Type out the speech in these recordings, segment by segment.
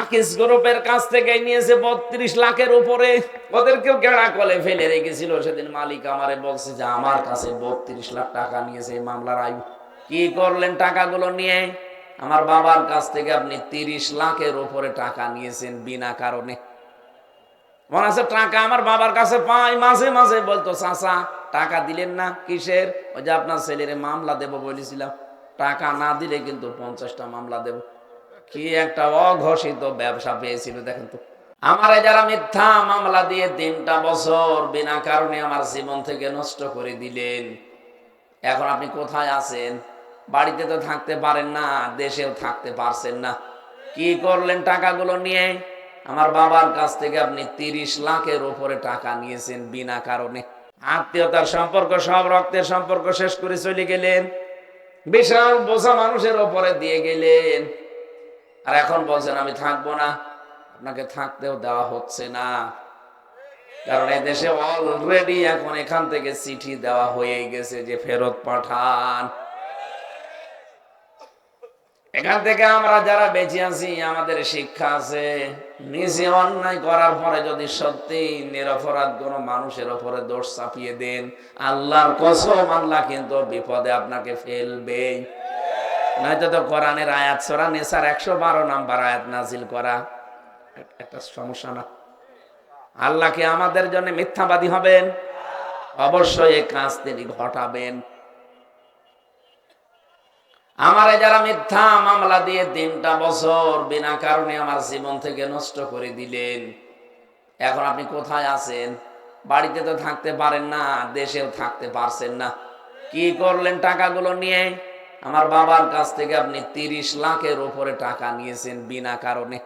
আকিস গ্রুপের কাছ থেকে নিয়েছে বত্রিশ লাখের উপরে। ওদেরকেও গেড়া কলে ফেলে রেখেছিল। সেদিন মালিক আমারে বলছে যে, আমার কাছে বত্রিশ লাখ টাকা নিয়েছে এই মামলার আয়ু কি করলেন টাকাগুলো নিয়ে? আমার বাবার কাছ থেকে আপনি তিরিশ লাখের উপরে টাকা নিয়েছেন বিনা কারণে। মনে আছে টাকা আমার বাবার কাছে পাই? মাঝে মাঝে বলতো, চাচা, টাকা দিলেন না কিসের? ওই যে আপনার ছেলের মামলা দেব বলেছিলাম। টাকা না দিলে কিন্তু পঞ্চাশটা মামলা দেব। কি একটা অঘোষিত ব্যবসা পেয়েছিল দেখেন তো। আমারে যারা মিথ্যা মামলা দিয়ে তিনটা বছর বিনা কারণে আমার জীবন থেকে নষ্ট করে দিলেন, এখন আপনি কোথায় আছেন? বাড়িতে তো থাকতে পারেন না, দেশেও থাকতে পারছেন না। কি করলেন টাকাগুলো নিয়ে? আমার বাবার কাছ থেকে আপনি তিরিশ লাখের উপরে টাকা নিয়েছেন বিনা কারণে। আত্মীয়তার সম্পর্ক, সব রক্তের সম্পর্ক শেষ করে চলে গেলেন। বিশাল বোঝা মানুষের ওপরে দিয়ে গেলেন। আর এখন বলছেন, আমি থাকব না। আপনাকে থাকতেও দেওয়া হচ্ছে না। কারণ এই দেশে অলরেডি এখন এখান থেকে চিঠি দেওয়া হয়ে গেছে যে ফেরত পাঠান। এখান থেকে আমরা যারা বেঁচে আছি, আমাদের শিক্ষা আছে। নিজে অন্যায় করার পরে যদি সত্যি নিরপরাধ কোন মানুষের ওপরে দোষ চাপিয়ে দেন, আল্লাহর কসম, আল্লাহ কিন্তু বিপদে আপনাকে ফেলবে নয়তো তো কোরআনের আয়াত, সরা নেশার একশো বারো নাম্বার আয়াত নাজিল করা। একটা সমস্যা না। আল্লাহকে আমাদের জন্য মিথ্যাবাদী হবেন? অবশ্যই এই কাজ তিনি ঘটাবেন। আমারে যারা মিথ্যা মামলা দিয়ে তিনটা বছর বিনা কারণে আমার জীবন থেকে নষ্ট করে দিলেন, এখন আপনি কোথায় আছেন? বাড়িতে তো থাকতে পারেন না, দেশেও থাকতে পারছেন না। কি করলেন টাকাগুলো নিয়ে? আমার বাবার কাছ থেকে আপনি তিরিশ লাখের উপরে টাকা নিয়েছেন বিনা কারণে।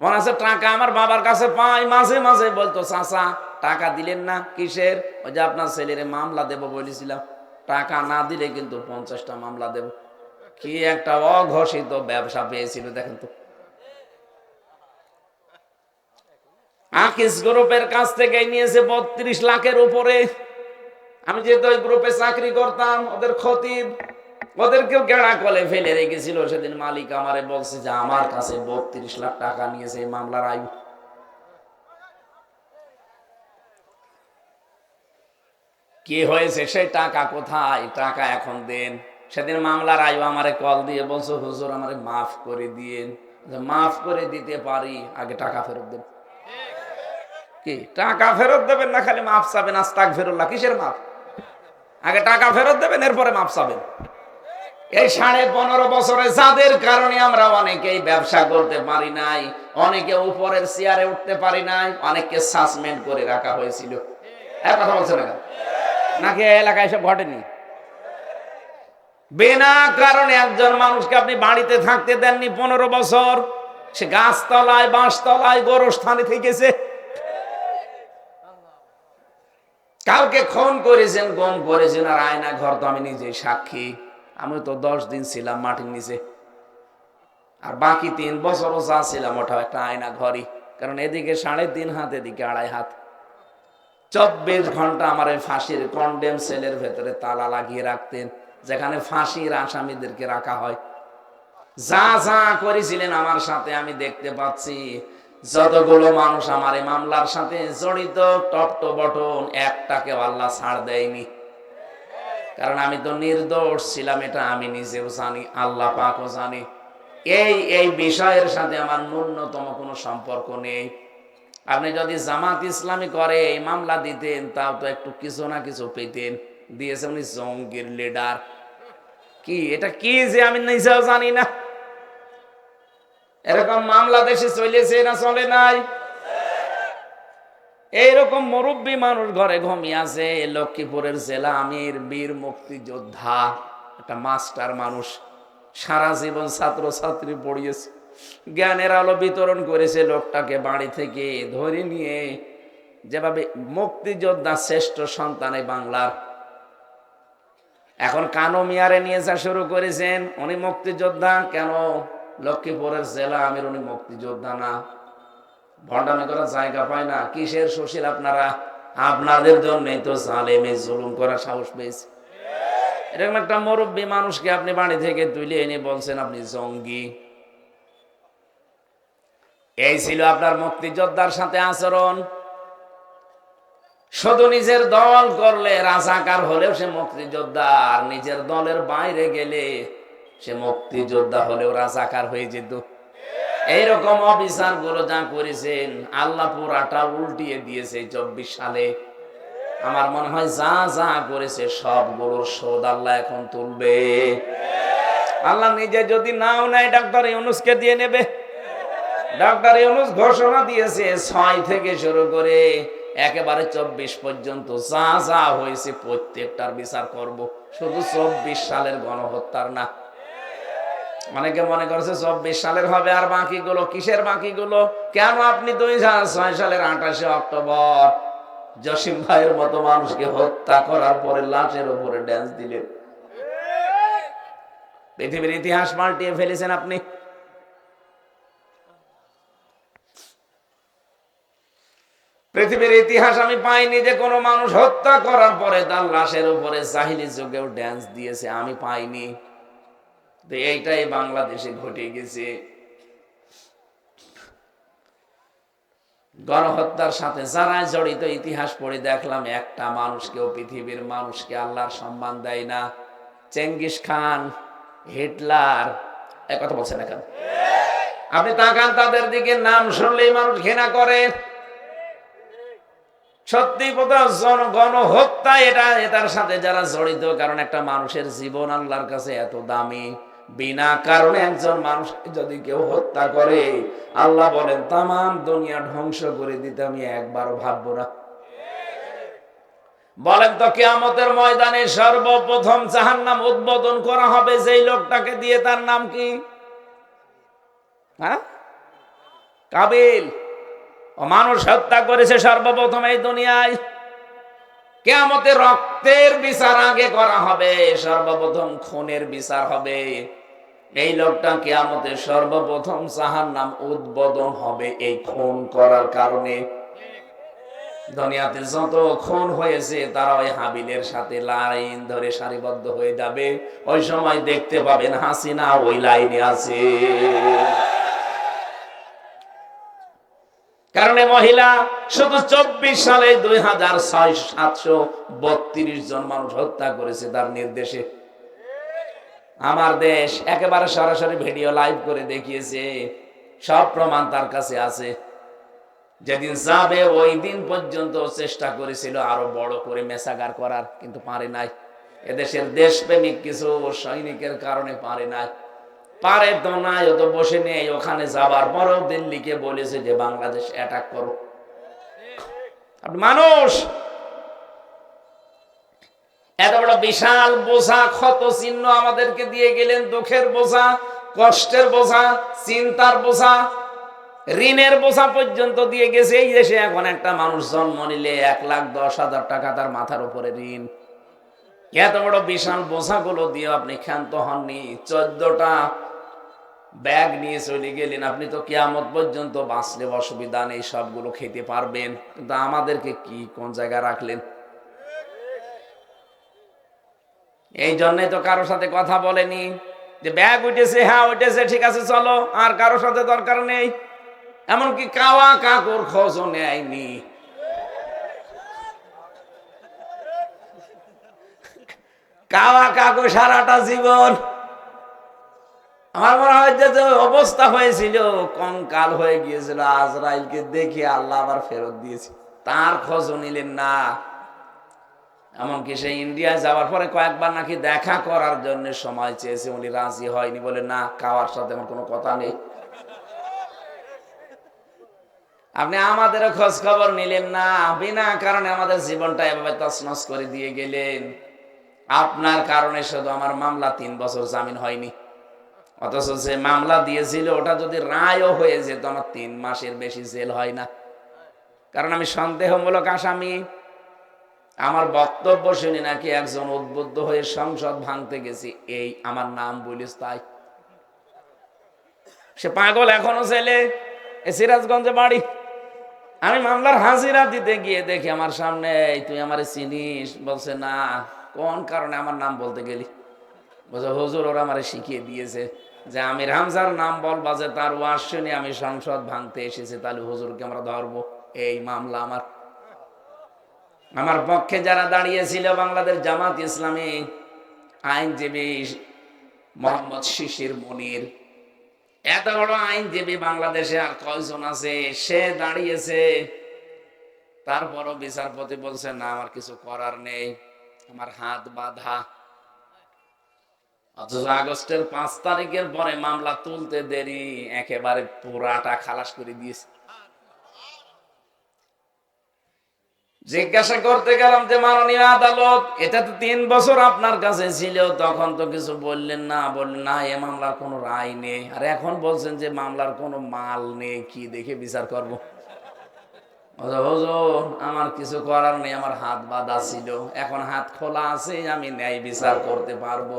মনে আছে টাকা আমার বাবার কাছে পাই, মাঝে মাঝে বলতো, চাচা, টাকা দিলেন না কিসের? ওই যে আপনার ছেলের মামলা দেব বলেছিলাম। টাকা না দিলে কিন্তু পঞ্চাশটা মামলা দেব। কি একটা অঘোষিত ব্যবসা পেয়েছিল, দেখেন তো। আকিস গ্রুপের কাছ থেকে নিয়েছে বত্রিশ লাখের উপরে। আমি যেহেতু ওই গ্রুপে চাকরি করতাম, ওদের খতিব, ওদেরকেও গেড়া কলে ফেলে রেখেছিল। সেদিন মালিক আমারে বলছে যে, আমার কাছে বত্রিশ লাখ টাকা নিয়েছে এই মামলার আয়ু কি হয়েছে? সেই টাকা কোথায়? টাকা এখন দেন। সেদিন মামলার আয়ু আমারে কল দিয়ে বলছো, হুজুর, আমারে মাফ করে দিয়েন। মাফ করে দিতে পারি, আগে টাকা ফেরত দেন কি? টাকা ফেরত দেবেন না, খালি মাফ চাবেন আস্তাক ফেরুল্লাহ কিসের মাফ? আগে টাকা ফেরত দেবেন, এরপরে মাফ চাবেন। এই সাড়ে পনেরো বছরে যাদের কারণে আমরা অনেকেই ব্যবসা করতে পারি নাই, অনেকে উপরের চেয়ারে উঠতে পারি নাই, অনেককে সাসপেন্ড করে রাখা হয়েছিল। এক কথা বলছে না নাকি এলাকায় এসব ঘটেনি? বিনা কারণে একজন মানুষকে আপনি বাড়িতে থাকতে দেননি পনেরো বছর, সে গাছতলায়, বাঁশতলায়, গোরস্থানে থেকেছে। কাউকে খুন করেছেন, গম করেছেন আর আয়না ঘর তো আমি নিজে সাক্ষী। আমি তো দশ দিন ছিলাম মাটির নিচে। আর বাকি তিন বছরও যা ছিলাম ওটাও একটা আয়না ঘরই। কারণ এদিকে সাড়ে তিন হাত, এদিকে আড়াই হাত। চব্বিশ ঘণ্টা আমার এই ফাঁসির কন্ডেম সেলের ভেতরে তালা লাগিয়ে রাখতেন, যেখানে ফাঁসির আসামিদেরকে রাখা হয়। যা যা করেছিলেন আমার সাথে আমি দেখতে পাচ্ছি। যতগুলো মানুষ আমার এই মামলার সাথে জড়িত টপ টপ বটন একটাকে আল্লাহ ছাড় দেয়নি। কারণ আমি তো নির্দোষ ছিলাম, এটা আমি নিজেও জানি, আল্লাহ পাকও জানি। এই এই বিষয়ের সাথে আমার ন্যূনতম কোনো সম্পর্ক নেই। আপনি যদি জামাত ইসলামী করে, এই মামলা দিতেন, তাও তো একটু কিছু না কিছু পেতেন। দিয়েছে উনি জঙ্গির লিডার কি, এটা কি যে আমি নিজেও জানি না? এরকম মামলা দেশে চলেছে না চলে নাই? এইরকম মুরব্বী মানুষ ঘরে ঘুমিয়ে আছে, লক্ষ্মীপুরের জেলা আমির বীর মুক্তিযোদ্ধা, একটা মাস্টার মানুষ, সারা জীবন ছাত্র ছাত্রী পড়িয়েছে। জ্ঞানের আলো বিতরণ করেছে লোকটাকে বাড়ি থেকে ধরে নিয়ে। যেভাবে মুক্তিযোদ্ধা শ্রেষ্ঠ সন্তান বাংলার। এখন কানো মিয়ারে নিয়ে যা শুরু করেছেন, উনি মুক্তিযোদ্ধা, কেন? লক্ষ্মীপুরের জেলা আমির উনি মুক্তিযোদ্ধা না। ভণ্ডামি করার জায়গা পায় না। কিসের সুশীল আপনারা? আপনাদের জন্যই তো জালেমে জুলুম করার সাহস পেয়েছে। এরকম একটা মুরব্বী মানুষকে আপনি বাড়ি থেকে তুলে এনে বলছেন, আপনি জঙ্গি। এই ছিল আপনার মুক্তিযোদ্ধার সাথে আচরণ। শুধু নিজের দল করলে রাজাকার হলেও সে মুক্তিযোদ্ধা, আর নিজের দলের বাইরে গেলে সে মুক্তিযোদ্ধা হলেও রাজাকার হয়ে যেত। এইরকম অবিচারগুলো যা করেছেন, আল্লাহ পুরাটা উল্টিয়ে দিয়েছে চব্বিশ সালে। আমার মনে হয় যা যা করেছে সবগুলোর শোধ আল্লাহ এখন তুলবে। আল্লাহ নিজে যদি নাও নেয়, ডাক্তার ইউনুসকে দিয়ে নেবে। ডাক্তার ইউনুস ঘোষণা দিয়েছে, ছয় থেকে শুরু করে একেবারে চব্বিশ পর্যন্ত যা যা হয়েছে প্রত্যেকটার বিচার করব। শুধু চব্বিশ সালের গণহত্যার না অনেকে মনে করছে চব্বিশ সালের হবে, আর বাকিগুলো কিসের বাকিগুলো? কেন আপনি দুই হাজার ছয় সালের আঠাশে অক্টোবর? জসিম ভাইয়ের মতো মানুষকে হত্যা করার পরে লাশের উপরে ড্যান্স দিলেন। পৃথিবীর ইতিহাস পাল্টিয়ে ফেলেছেন আপনি। পৃথিবীর ইতিহাস আমি পাইনি যে কোনো মানুষ হত্যা করার পরে তার লাশের উপরে জাহিলি যুগেও ড্যান্স দিয়েছে, আমি পাইনি। তো এইটাই বাংলাদেশে ঘটে গেছে। গণহত্যার সাথে যারা জড়িত, ইতিহাস পড়ে দেখলাম, একটা মানুষকেও, পৃথিবীর মানুষকে আল্লাহর সম্মান দেয় না। চেঙ্গিস খান, হিটলার এক কথা বলছেন এখন আপনি তাকান তাদের দিকে, নাম শুনলেই মানুষ ঘৃণা করে। সত্যি কথা, জন গণহত্যা, এটা এটার সাথে যারা জড়িত, কারণ একটা মানুষের জীবন আল্লাহর কাছে এত দামি। বিনা কারণে একজন মানুষ যদি কেউ হত্যা করে, আল্লাহ বলেন তাম দুনিয়া ধ্বংস করে দিতে আমি একবারও ভাববো না। বলেন তো, কেয়ামতের ময়দানে সর্বপ্রথম জাহান নাম উদ্বোধন করা হবে যেই লোকটাকে দিয়ে, তার নাম কি? হ্যাঁ? কাবিল। ও মানুষ হত্যা করেছে সর্বপ্রথম এই দুনিয়ায়। কেয়ামতে রক্তের বিচার আগে করা হবে, সর্বপ্রথম খুনের বিচার হবে। এই লোকটা কেয়ামতে সর্বপ্রথম সাহার নাম উদ্বোধন হবে এই খুন করার কারণে। দুনিয়াতে যত খুন হয়েছে, তারা ওই হাবিলের সাথে লাইন ধরে সারিবদ্ধ হয়ে যাবে। ওই সময় দেখতে পাবেন হাসিনা ওই লাইনে আছে। কারণ মহিলা, শুধু চব্বিশ সালে দুই হাজার ছয় সাতশো বত্রিশ জন মানুষ হত্যা করেছে তার নির্দেশে। আমার দেশ একেবারে সরাসরি ভিডিও লাইভ করে দেখিয়েছে, সব প্রমাণ তার কাছে আছে। যেদিন যাবে ওই দিন পর্যন্ত চেষ্টা করেছিল আরও বড় করে মেসাগার করার, কিন্তু পারে নাই। এদেশের দেশপ্রেমিক কিছু সৈনিকের কারণে পারে নাই। পারে তো নাই তো বসে নেই, ওখানে যাবার পরেও দিল্লিকে বলেছে যে বাংলাদেশ অ্যাটাক করো। মানুষ! এত বড় বিশাল বোঝা, ক্ষত চিহ্ন আমাদেরকে দিয়ে গেলেন দুঃখের বোঝা, কষ্টের বোঝা, চিন্তার বোঝা, ঋণের বোঝা পর্যন্ত দিয়ে গেছে। এই দেশে এখন একটা মানুষ জন্ম নিলে এক লাখ দশ হাজার টাকা তার মাথার উপরে ঋণ। এত বড় বিশাল বোঝাগুলো দিয়ে আপনি ক্ষান্ত হননি। চোদ্দটা ব্যাগ নিয়ে চলে গেলেন। আপনি তো কেয়ামত পর্যন্ত বাঁচলে অসুবিধা নেই, সবগুলো খেতে পারবেন। কিন্তু আমাদেরকে কি, কোন জায়গায় রাখলেন? এই জন্যই তো কারোর সাথে কথা বলেনি। যে ব্যাগ উঠেছে হ্যাঁ উঠেছে, ঠিক আছে, চলো। আর কারোর সাথে দরকার নেই। এমনকি কাওয়া কাকুর খোঁজও নেয়নি। কাওয়া কাকু সারাটা জীবন। আমার মনে হয় যে অবস্থা হয়েছিল, কঙ্কাল হয়ে গিয়েছিল, আজরাইলকে দেখে আল্লাহ আবার ফেরত দিয়েছে। তার খোঁজও নিলেন না। এমনকি সে ইন্ডিয়ায় যাওয়ার পরে কয়েকবার নাকি দেখা করার জন্য সময় চেয়েছে, উনি রাজি হয়নি বলে, না, কাওয়ার সাথে আমার কোনো কথা নেই। আপনি আমাদেরও খোঁজ খবর নিলেন না। বিনা কারণে আমাদের জীবনটা এভাবে তছনছ করে দিয়ে গেলেন। আপনার কারণে শুধু আমার মামলা তিন বছর জামিন হয়নি। অথচ যে মামলা দিয়েছিল, ওটা যদি রায়ও হয়ে যেত, আমার তিন মাসের বেশি জেল হয় না। কারণ আমি সন্দেহমূলক আসামি। আমার বক্তব্য শুনি নাকি একজন উদ্বুদ্ধ হয়ে সংসদ ভাঙতে গেছি। এই আমার নাম বলিস তাই। সে পাগল এখনও ছেলে সিরাজগঞ্জে বাড়ি। আমি মামলার হাজিরা দিতে গিয়ে দেখি আমার সামনে তুই আমার চিনিস? বলছে, না। কোন কারণে আমার নাম বলতে গেলি? বলছে, হুজুর, ওরা আমার শিখিয়ে দিয়েছে যে আমির হামজার নাম বলবা যে তার ওয়াজ আমি সংসদ ভাঙতে এসেছি, তাহলে হুজুরকে আমরা ধরবো। এই মামলা আমার। আমার পক্ষে যারা দাঁড়িয়েছিল বাংলাদেশ জামাত ইসলামী আইনজীবী মোহাম্মদ শিশির মনির, এত বড় আইনজীবী বাংলাদেশে আর কয়জন আছে? সে দাঁড়িয়েছে। তারপরও বিচারপতি বলছে, না, আমার কিছু করার নেই। আমার হাত বাঁধা। অথচ আগস্টের পাঁচ তারিখের পরে মামলা তুলতে দেরি, একেবারে পুরাটা খালাস করে দিয়েছে। জিজ্ঞাসা করতে গেলাম যে, মাননীয় আদালত, এটা তো তিন বছর আপনার কাছে ছিল, তখন তো কিছু বললেন না। বললেন, না, এ মামলার কোনো রায় নেই। আর এখন বলছেন যে, মামলার কোনো মাল নেই, কি দেখে বিচার করব? আমার কিছু করার নেই, আমার হাত বাঁধা ছিল। এখন হাত খোলা আছে, আমি ন্যায় বিচার করতে পারব।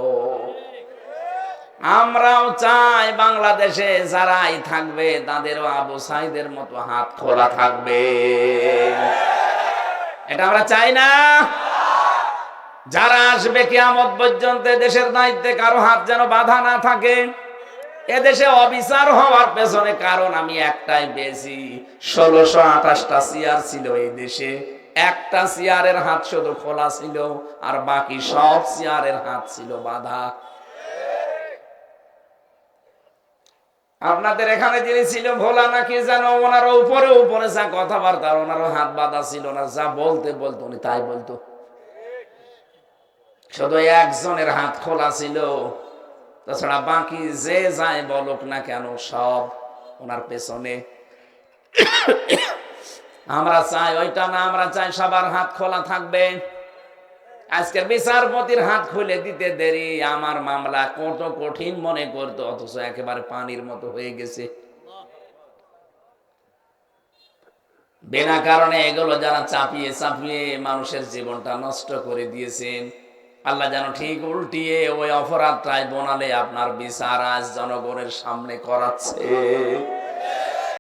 আমরাও চাই বাংলাদেশে যারাই থাকবে, তাদেরও আবু সাইদের মতো হাত খোলা থাকবে। এটা আমরা চাই না। যারা আসবে কিয়ামত পর্যন্ত, দেশের দায়িত্বে কারও হাত যেন বাধা না থাকে। এদেশে অবিচার হওয়ার পেছনে কারণ আমি একটাই পেয়েছি। ষোলোশো আঠাশটা চেয়ার ছিল এই দেশে। একটা চেয়ারের হাত শুধু খোলা ছিল, আর বাকি সব চেয়ারের হাত ছিল বাধা। আপনাদের এখানে যিনি ছিল ভোলা নাকি যেন ওনার উপরে উপরে যা কথাবার্তা, ওনারও হাত বাঁধা ছিল না, যা বলতে বলতো, উনি তাই বলতো। শুধু একজনের হাত খোলা ছিল তাছাড়া বাকি যে যায় বলুক না কেন, সব ওনার পেছনে। আমরা চাই ওইটা না, আমরা চাই সবার হাত খোলা থাকবে। আজকে বিচারপতির হাত খুলে দিতে দেরি, আমার মামলা কত কঠিন মনে করতো, অথচ একেবারে পানির মতো হয়ে গেছে। বিনা কারণে এগুলো যারা চাপিয়ে চাপিয়ে মানুষের জীবনটা নষ্ট করে দিয়েছেন আল্লাহ যেন ঠিক উল্টিয়ে ওই অপরাধটাই বনালে আপনার বিচার আজ জনগণের সামনে করাচ্ছে।